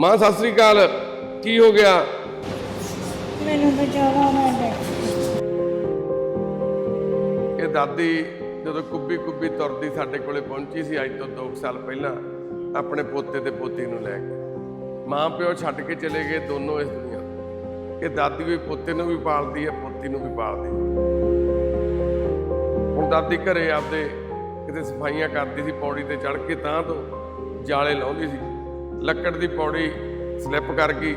ਮਾਂ ਸਤਿ ਸ੍ਰੀ ਅਕਾਲ। ਕੀ ਹੋ ਗਿਆ? ਮੈਨੂੰ ਬਚਾਵਾ ਮੈਂ ਇਹ ਦਾਦੀ ਜਦੋਂ ਕੁੱਬੀ ਕੁੱਬੀ ਤੁਰਦੀ ਸਾਡੇ ਕੋਲੇ ਪਹੁੰਚੀ ਸੀ ਅੱਜ ਤੋਂ 2 ਸਾਲ ਪਹਿਲਾਂ ਆਪਣੇ ਪੋਤੇ ਤੇ ਪੋਤੀ ਨੂੰ ਲੈ ਕੇ। ਮਾਂ ਪਿਓ ਛੱਡ ਕੇ ਚਲੇ ਗਏ ਦੋਨੋਂ ਇਸ ਦੁਨੀਆ। ਇਹ ਦਾਦੀ ਵੀ ਪੋਤੇ ਨੂੰ ਵੀ ਪਾਲਦੀ ਹੈ ਪੋਤੀ ਨੂੰ ਵੀ ਪਾਲਦੀ ਹੈ। ਹੁਣ ਦਾਦੀ ਘਰੇ ਆਪਦੇ ਕਿਤੇ ਸਫਾਈਆਂ ਕਰਦੀ ਸੀ ਪੌੜੀ ਤੇ ਚੜ ਕੇ ਤਾਂ ਤੋਂ ਜਾਲੇ ਲਾਉਂਦੀ ਸੀ। ਲੱਕੜ ਦੀ ਪੌੜੀ ਸਲਿੱਪ ਕਰ ਗਈ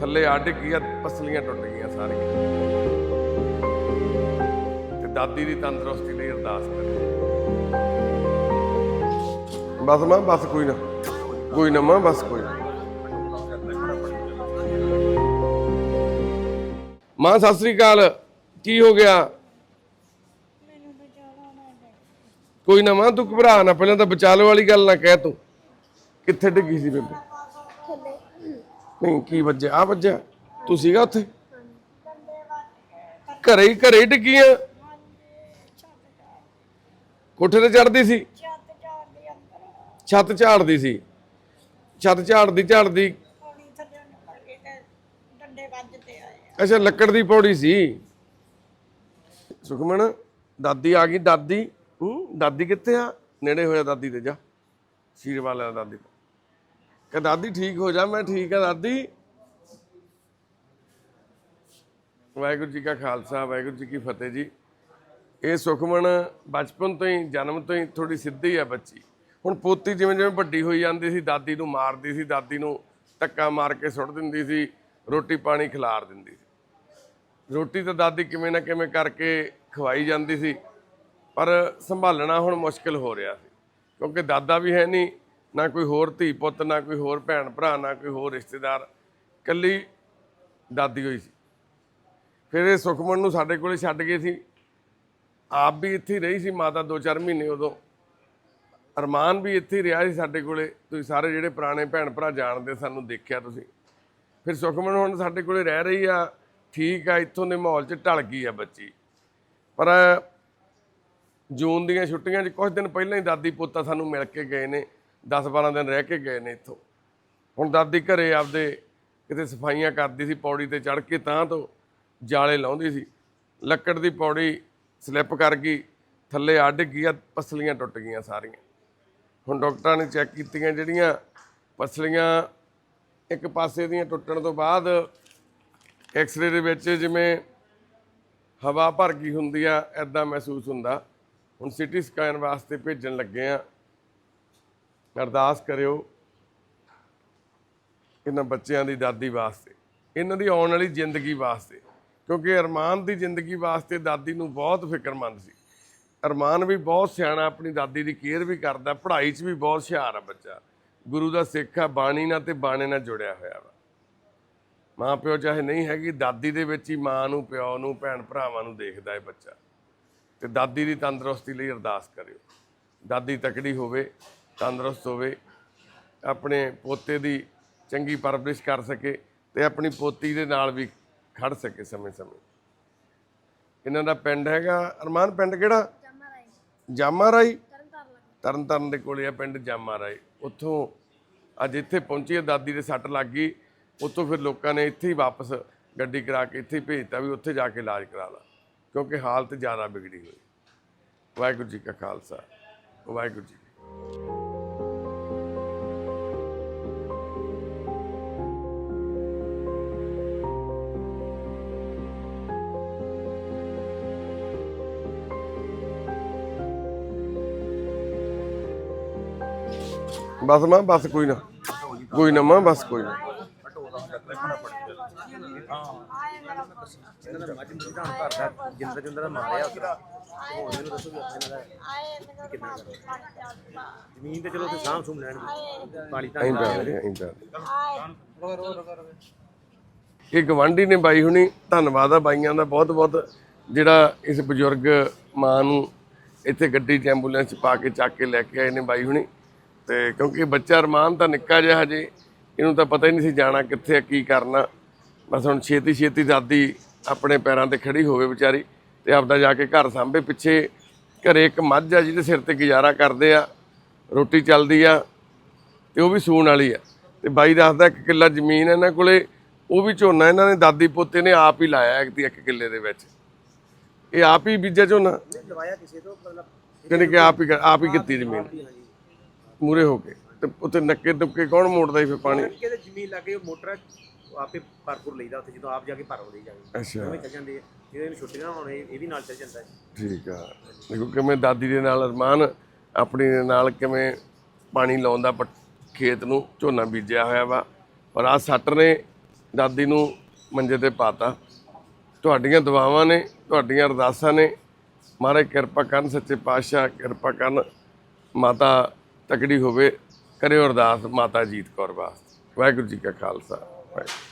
ਥੱਲੇ ਅੱਡ ਗਈ ਪਸਲੀਆਂ ਟੁੱਟ ਗਈਆਂ ਸਾਰੀਆਂ। ਤੇ ਦਾਦੀ ਦੀ ਤੰਦਰੁਸਤੀ ਲਈ ਅਰਦਾਸ ਕਰੇ ਬਸ ਮਾਂ ਬਸ ਕੋਈ ਨਾ। ਕੋਈ ਨਾ ਮਾਂ ਬਸ ਕੋਈ ਨਾ। ਮਾਂ ਸਤਿ ਸ੍ਰੀ ਅਕਾਲ। ਕੀ ਹੋ ਗਿਆ? ਕੋਈ ਨਾ ਮਾਂ ਤੂੰ ਘਬਰਾ ਨਾ ਪਹਿਲਾਂ ਤਾਂ ਬਚਾਲੋ ਵਾਲੀ ਗੱਲ ਨਾ ਕਹਿ ਤੂੰ। ਕਿੱਥੇ ਡਿੱਗੀ ਸੀ ਬੇਬੇ? ਨਹੀਂ ਕੀ ਵੱਜਿਆ? ਆ ਵੱਜਿਆ? ਤੂੰ ਸੀਗਾ ਉੱਥੇ? ਘਰੇ ਹੀ ਘਰੇ ਹੀ ਡਿੱਗੀਆਂ ਕੋਠੇ ਤੇ ਚੜਦੀ ਸੀ? ਛੱਤ ਝਾੜਦੀ ਸੀ? ਛੱਤ ਝਾੜਦੀ ਝਾੜਦੀ। ਥੱਲੇ। ਅੱਛਾ ਲੱਕੜ ਦੀ ਪੌੜੀ ਸੀ? ਸੁਖਮਣ ਦਾਦੀ ਆ ਗਈ। ਦਾਦੀ ਹੂੰ ਦਾਦੀ ਕਿੱਥੇ ਆ? ਨੇੜੇ ਹੋਇਆ ਦਾਦੀ ਤੇ ਜਾ। ਸ਼ੀਰ ਵਾਲਾ ਦਾਦੀ ਕਿ ਦਾਦੀ, ਠੀਕ ਹੋ ਜਾ, ਮੈਂ ਠੀਕ ਆ, ਦਾਦੀ। ਵਾਹਿਗੁਰੂ ਜੀ ਕਾ ਖਾਲਸਾ, ਵਾਹਿਗੁਰੂ ਜੀ ਕੀ ਫਤਿਹ ਜੀ। ਇਹ ਸੁਖਮਣ ਬਚਪਨ ਤੋਂ ਹੀ, ਜਨਮ ਤੋਂ ਹੀ ਥੋੜੀ ਸਿੱਧੀ ਆ ਬੱਚੀ। ਹੁਣ ਪੋਤੀ ਜਿਵੇਂ ਜਿਵੇਂ ਵੱਡੀ ਹੋਈ ਜਾਂਦੀ ਸੀ, ਦਾਦੀ ਨੂੰ ਮਾਰਦੀ ਸੀ, ਦਾਦੀ ਨੂੰ ਧੱਕਾ ਮਾਰ ਕੇ ਸੁੱਟ ਦਿੰਦੀ ਸੀ, ਰੋਟੀ ਪਾਣੀ ਖਿਲਾਰ ਦਿੰਦੀ ਸੀ। ਰੋਟੀ ਤਾਂ ਦਾਦੀ ਕਿਵੇਂ ਨਾ ਕਿਵੇਂ ਕਰਕੇ ਖਵਾਈ ਜਾਂਦੀ ਸੀ, ਪਰ ਸੰਭਾਲਣਾ ਹੁਣ ਮੁਸ਼ਕਲ ਹੋ ਰਿਹਾ ਸੀ। ਕਿਉਂਕਿ ਦਾਦਾ ਵੀ ਹੈ ਨਹੀਂ ਨਾ ਕੋਈ ਹੋਰ ਧੀ ਪੁੱਤ, ਨਾ ਕੋਈ ਹੋਰ ਭੈਣ ਭਰਾ, ਨਾ ਕੋਈ ਹੋਰ ਰਿਸ਼ਤੇਦਾਰ। ਕੱਲੀ ਦਾਦੀ ਹੋਈ ਸੀ। ਫਿਰ ਇਹ ਸੁਖਮਨ ਨੂੰ ਸਾਡੇ ਕੋਲੇ ਛੱਡ ਗਏ ਸੀ। ਆਪ ਵੀ ਇੱਥੇ ਰਹੀ ਸੀ ਮਾਤਾ 2-4 ਮਹੀਨੇ ਉਦੋਂ। ਅਰਮਾਨ ਵੀ ਇੱਥੇ ਹੀ ਰਿਹਾ ਸੀ ਸਾਡੇ ਕੋਲੇ। ਤੁਸੀਂ ਸਾਰੇ ਜਿਹੜੇ ਪੁਰਾਣੇ ਭੈਣ ਭਰਾ ਜਾਣਦੇ ਸਾਨੂੰ ਦੇਖਿਆ ਤੁਸੀਂ। ਫਿਰ ਸੁਖਮਨ ਹੁਣ ਸਾਡੇ ਕੋਲੇ ਰਹਿ ਰਹੀ ਆ। ਠੀਕ ਆ, ਇੱਥੋਂ ਦੇ ਮਾਹੌਲ 'ਚ ਢਲ ਗਈ ਆ ਬੱਚੀ। ਪਰ ਜੂਨ ਦੀਆਂ ਛੁੱਟੀਆਂ 'ਚ ਕੁਝ ਦਿਨ ਪਹਿਲਾਂ ਹੀ ਦਾਦੀ ਪੋਤਾ ਸਾਨੂੰ ਮਿਲ ਕੇ ਗਏ ਨੇ। 10-12 ਦਿਨ ਰਹਿ ਕੇ ਗਏ ਨੇ ਇੱਥੋਂ। ਹੁਣ ਦਾਦੀ ਘਰੇ ਆਪਦੇ ਕਿਤੇ ਸਫਾਈਆਂ ਕਰਦੀ ਸੀ ਪੌੜੀ ਤੇ ਚੜ ਕੇ, ਤਾਂ ਤੋਂ ਜਾਲੇ ਲਾਉਂਦੀ ਸੀ। ਲੱਕੜ ਦੀ ਪੌੜੀ ਸਲਿੱਪ ਕਰ ਗਈ, ਥੱਲੇ ਅੱਡ ਗਈ ਪਸਲੀਆਂ ਟੁੱਟ ਗਈਆਂ ਸਾਰੀਆਂ। ਹੁਣ ਡਾਕਟਰਾਂ ਨੇ ਚੈੱਕ ਕੀਤੀਆਂ ਜਿਹੜੀਆਂ ਪਸਲੀਆਂ ਇੱਕ ਪਾਸੇ ਦੀਆਂ ਟੁੱਟਣ ਤੋਂ ਬਾਅਦ ਐਕਸ-ਰੇ ਦੇ ਵਿੱਚ ਜਿਵੇਂ ਹਵਾ ਭਰ ਗਈ ਹੁੰਦੀ ਆ ਐਦਾਂ ਮਹਿਸੂਸ ਹੁੰਦਾ। ਹੁਣ ਸਿਟੀ ਸਕੈਨ ਵਾਸਤੇ ਭੇਜਣ ਲੱਗੇ ਆ। ਅਰਦਾਸ ਕਰਿਓ ਇਹਨਾਂ ਬੱਚਿਆਂ ਦੀ ਦਾਦੀ ਵਾਸਤੇ, ਇਹਨਾਂ ਦੀ ਆਉਣ ਵਾਲੀ ਜ਼ਿੰਦਗੀ ਵਾਸਤੇ, ਕਿਉਂਕਿ ਅਰਮਾਨ ਦੀ ਜ਼ਿੰਦਗੀ ਵਾਸਤੇ ਦਾਦੀ ਨੂੰ ਬਹੁਤ ਫਿਕਰਮੰਦ ਸੀ। ਅਰਮਾਨ ਵੀ ਬਹੁਤ ਸਿਆਣਾ, ਆਪਣੀ ਦਾਦੀ ਦੀ ਕੇਅਰ ਵੀ ਕਰਦਾ, ਪੜ੍ਹਾਈ 'ਚ ਵੀ ਬਹੁਤ ਹੁਸ਼ਿਆਰ ਆ ਬੱਚਾ। ਗੁਰੂ ਦਾ ਸਿੱਖ ਆ, ਬਾਣੀ ਨਾਲ ਤੇ ਬਾਣੇ ਨਾਲ ਜੁੜਿਆ ਹੋਇਆ ਵਾ। ਮਾਂ ਪਿਓ ਚਾਹੇ ਨਹੀਂ ਹੈਗੀ, ਦਾਦੀ ਦੇ ਵਿੱਚ ਹੀ ਮਾਂ ਨੂੰ, ਪਿਓ ਨੂੰ, ਭੈਣ ਭਰਾਵਾਂ ਨੂੰ ਦੇਖਦਾ ਹੈ ਬੱਚਾ। ਤੇ ਦਾਦੀ ਦੀ ਤੰਦਰੁਸਤੀ ਲਈ ਅਰਦਾਸ ਕਰਿਓ। ਦਾਦੀ ਤਕੜੀ ਹੋਵੇ ਤੰਦਰੁਸਤ ਹੋਵੇ ਆਪਣੇ ਪੋਤੇ ਦੀ ਚੰਗੀ ਪਰਵਰਿਸ਼ ਕਰ ਸਕੇ ਤੇ ਆਪਣੀ ਪੋਤੀ ਦੇ ਨਾਲ ਵੀ ਖੜ ਸਕੇ ਸਮੇਂ-ਸਮੇਂ ਇਹਨਾਂ ਦਾ ਪਿੰਡ ਹੈਗਾ ਅਰਮਾਨ ਪਿੰਡ ਕਿਹੜਾ? ਜਾਮਾ ਰਾਈ ਤਰਨ ਤਾਰਨ ਦੇ ਕੋਲੇ ਆ ਪਿੰਡ ਜਾਮਾ ਰਾਈ ਉੱਥੋਂ ਅੱਜ ਇੱਥੇ ਪਹੁੰਚੀ ਦਾਦੀ ਦੇ ਸੱਟ ਲੱਗ ਗਈ। ਉੱਥੋਂ ਫਿਰ ਲੋਕਾਂ ਨੇ ਇੱਥੇ ਹੀ ਵਾਪਸ ਗੱਡੀ ਕਰਾ ਕੇ ਇੱਥੇ ਭੇਜਤਾ ਵੀ ਉੱਥੇ ਜਾ ਕੇ ਇਲਾਜ ਕਰਾ ਲਾ ਕਿਉਂਕਿ ਹਾਲਤ ਜ਼ਿਆਦਾ ਵਿਗੜੀ ਹੋਈ। ਵਾਹਿਗੁਰੂ ਜੀ ਕਾ ਖਾਲਸਾ ਵਾਹਿਗੁਰੂ ਜੀ ਬਸ ਮਾਂ ਬਸ ਕੋਈ ਨਾ। ਕੋਈ ਨਾ ਮਾਂ ਬਸ ਕੋਈ ਨਾ। ਜਿੰਦਰ ਜਿੰਦਰ ਦਾ ਮਾਰਿਆ ਹੋਰ ਇਹਨੂੰ ਦੱਸੋ ਵੀ ਆਪਣੇ ਨਾਲ ਆਏ ਮੈਨੂੰ ਕਿੰਨਾ ਆਏ ਜ਼ਮੀਨ ਤੇ ਚਲੋ ਤੇ ਸਾਂਭ ਸੁਮ ਲੈਣ ਪਾਣੀ ਤਾਂ। ਆਏ ਇਹ ਗਵਾਂਢੀ ਨੇ ਬਾਈ ਹੁਣੀ ਧੰਨਵਾਦ ਆ ਬਾਈਆਂ ਦਾ ਬਹੁਤ ਬਹੁਤ ਜਿਹੜਾ ਇਸ ਬਜ਼ੁਰਗ ਮਾਂ ਨੂੰ ਇੱਥੇ ਗੱਡੀ 'ਚ ਐਂਬੂਲੈਂਸ ਪਾ ਕੇ ਚੱਕ ਕੇ ਲੈ ਕੇ ਆਏ ਨੇ ਬਾਈ ਹੁਣੀ। ਤੇ ਕਿਉਂਕਿ ਬੱਚਾ ਅਰਮਾਨ ਤਾਂ ਨਿੱਕਾ ਜਿਹਾ ਹਜੇ ਇਹਨੂੰ ਤਾਂ ਪਤਾ ਹੀ ਨਹੀਂ ਸੀ ਜਾਣਾ ਕਿੱਥੇ ਆ, ਕੀ ਕਰਨਾ। ਬਸ ਹੁਣ ਛੇਤੀ ਛੇਤੀ ਦਾਦੀ ਆਪਣੇ ਪੈਰਾਂ ਤੇ ਖੜੀ ਹੋਵੇ ਵਿਚਾਰੀ ਤੇ ਆਪਦਾ ਜਾ ਕੇ ਘਰ ਸਾਂਭੇ। ਪਿੱਛੇ ਘਰੇ ਇੱਕ ਮੱਝ ਆ ਜਿਹਦੇ ਸਿਰ ਤੇ ਗੁਜ਼ਾਰਾ ਕਰਦੇ ਆ ਰੋਟੀ ਚੱਲਦੀ ਆ ਤੇ ਉਹ ਵੀ ਸੂਣ ਵਾਲੀ ਆ। ਤੇ ਬਾਈ ਦੱਸਦਾ ਇੱਕ ਕਿੱਲਾ ਜ਼ਮੀਨ ਇਹਨਾਂ ਕੋਲੇ ਉਹ ਵੀ ਝੋਨਾ ਇਹਨਾਂ ਨੇ ਦਾਦੀ ਪੋਤੇ ਨੇ ਆਪ ਹੀ ਲਾਇਆ ਇੱਕ ਇੱਕ ਕਿੱਲੇ ਦੇ ਵਿੱਚ। ਇਹ ਆਪ ਹੀ ਬੀਜਿਆ ਝੋਨਾ? ਲਵਾਇਆ ਕਿਸੇ ਤੋਂ ਮਤਲਬ ਕਿ ਆਪ ਹੀ ਆਪ ਹੀ ਕੀਤੀ ਜ਼ਮੀਨ। ਮੂਰੇ ਹੋ ਕੇ ਤੇ ਉੱਥੇ ਨੱਕੇ ਦੁੱਕੇ ਕੌਣ ਮੋੜਦਾ ਸੀ ਫਿਰ ਪਾਣੀ? ਕਿਤੇ ਜ਼ਮੀਨ ਲੱਗੇ ਮੋਟਰ ਉਹ ਆਪੇ ਭਰਪੂਰ ਲਈਦਾ ਉੱਥੇ ਜਦੋਂ ਆਪ ਜਾ ਕੇ ਭਰ ਹੋ ਜਾ ਕੇ ਅੱਛਾ। ਉਵੇਂ ਚੱਲ ਜਾਂਦੇ ਆ। ਜਦੋਂ ਇਹਨੂੰ ਛੁੱਟੀਆਂ ਹੋਣ ਇਹ ਇਹ ਵੀ ਨਾਲ ਚੱਲ ਜਾਂਦਾ ਹੈ। ਠੀਕ ਆ। ਦੇਖੋ ਕਿਵੇਂ ਦਾਦੀ ਦੇ ਨਾਲ ਅਰਮਾਨ ਆਪਣੀ ਦੇ ਨਾਲ ਕਿਵੇਂ ਪਾਣੀ ਲਾਉਂਦਾ ਖੇਤ ਨੂੰ ਝੋਨਾ ਬੀਜਿਆ ਹੋਇਆ ਵਾ। ਔਰ ਆ ਸੱਟ ਨੇ ਦਾਦੀ ਨੂੰ ਮੰਜੇ ਤੇ ਪਾਤਾ। ਤੁਹਾਡੀਆਂ ਦੁਆਵਾਂ ਨੇ ਤੁਹਾਡੀਆਂ ਅਰਦਾਸਾਂ ਨੇ। ਮਹਾਰਾਜ ਕਿਰਪਾ ਕਰਨ ਸੱਚੇ ਪਾਤਸ਼ਾਹ ਕਿਰਪਾ ਕਰਨ। ਮਾਤਾ ਤਕੜੀ ਹੋਵੇ ਕਰਿਓ ਅਰਦਾਸ ਮਾਤਾ ਜੀਤ ਕੌਰ ਵਾਸਤੇ। ਵਾਹਿਗੁਰੂ ਜੀ ਕਾ ਖਾਲਸਾ ਵਾਹਿਗੁਰੂ।